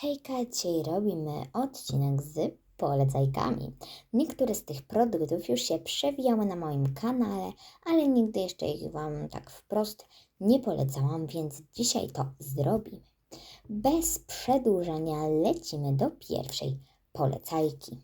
Hejka, dzisiaj robimy odcinek z polecajkami. Niektóre z tych produktów już się przewijały na moim kanale, ale nigdy jeszcze ich Wam tak wprost nie polecałam, więc dzisiaj to zrobimy. Bez przedłużania lecimy do pierwszej polecajki.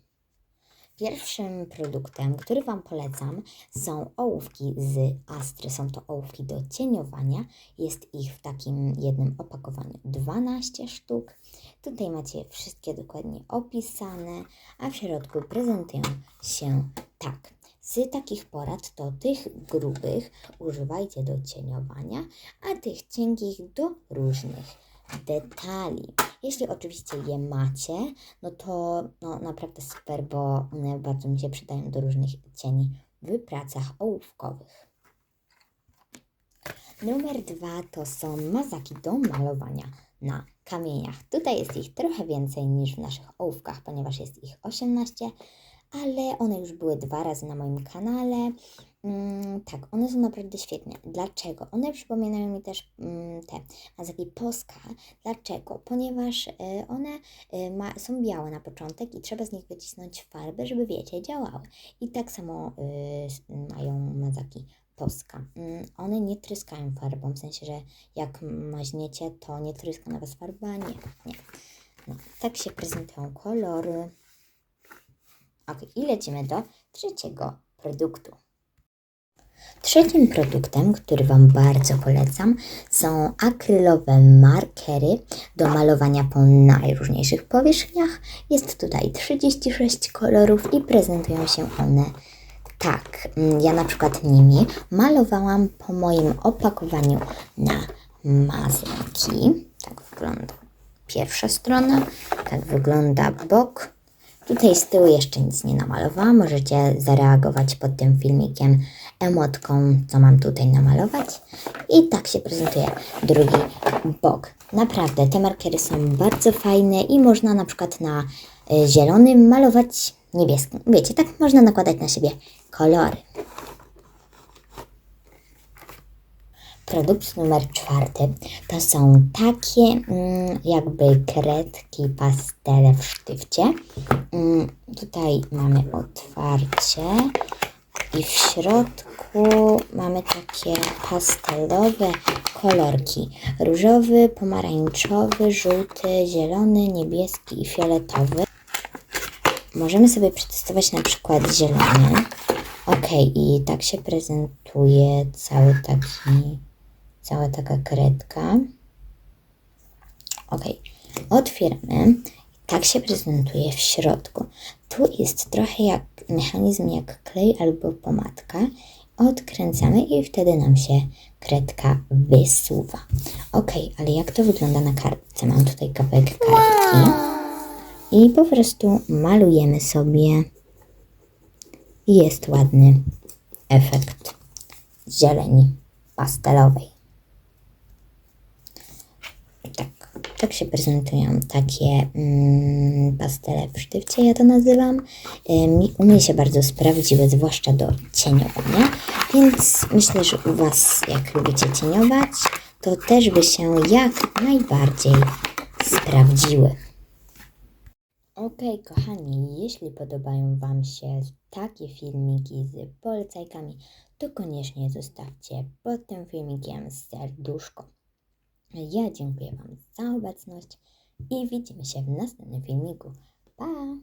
Pierwszym produktem, który Wam polecam, są ołówki z Astry. Są to ołówki do cieniowania. Jest ich w takim jednym opakowaniu 12 sztuk. Tutaj macie wszystkie dokładnie opisane, a w środku prezentują się tak. Z takich porad to tych grubych używajcie do cieniowania, a tych cienkich do różnych detali. Jeśli oczywiście je macie, no to no, naprawdę super, bo one bardzo mi się przydają do różnych cieni w pracach ołówkowych. Numer dwa to są mazaki do malowania na kamieniach. Tutaj jest ich trochę więcej niż w naszych ołówkach, ponieważ jest ich 18, ale one już były dwa razy na moim kanale. Mm, tak, one są naprawdę świetne. Dlaczego? One przypominają mi też mm, te mazaki Poska. Dlaczego? Ponieważ y, one y, ma, są białe na początek i trzeba z nich wycisnąć farbę, żeby wiecie, działały. I tak samo y, mają mazaki Poska. Mm, one nie tryskają farbą, w sensie, że jak maźniecie, to nie tryska na Was farba. Nie, nie. No, tak się prezentują kolory. Ok, i lecimy do trzeciego produktu. Trzecim produktem, który Wam bardzo polecam, są akrylowe markery do malowania po najróżniejszych powierzchniach. Jest tutaj 36 kolorów i prezentują się one tak. Ja na przykład nimi malowałam po moim opakowaniu na mazaki. Tak wygląda pierwsza strona, tak wygląda bok. Tutaj z tyłu jeszcze nic nie namalowałam. Możecie zareagować pod tym filmikiem emotką, co mam tutaj namalować. I tak się prezentuje drugi bok. Naprawdę, te markery są bardzo fajne i można na przykład na y, zielonym malować niebieskim. Wiecie, tak można nakładać na siebie kolory. Produkt numer czwarty to są takie mm, jakby kredki, pastele w sztywcie. Mm, tutaj mamy otwarcie i w środku mamy takie pastelowe kolorki. Różowy, pomarańczowy, żółty, zielony, niebieski i fioletowy. Możemy sobie przetestować na przykład zielony. Ok, i tak się prezentuje cały taki cała taka kredka. Ok, otwieramy. Tak się prezentuje w środku. Tu jest trochę jak mechanizm jak klej albo pomadka. Odkręcamy i wtedy nam się kredka wysuwa. Ok, ale jak to wygląda na kartce? Mam tutaj kawałek kartki i po prostu malujemy sobie jest ładny efekt zieleni pastelowej. Tak, tak się prezentują takie mm, pastele w sztywcie, ja to nazywam. Ym, u mnie się bardzo sprawdziły, zwłaszcza do cieniowania, więc myślę, że u Was, jak lubicie cieniować, to też by się jak najbardziej sprawdziły. Ok, kochani, jeśli podobają Wam się takie filmiki z polecajkami, to koniecznie zostawcie pod tym filmikiem serduszko. Ja dziękuję Wam za obecność i widzimy się w następnym filmiku. Pa!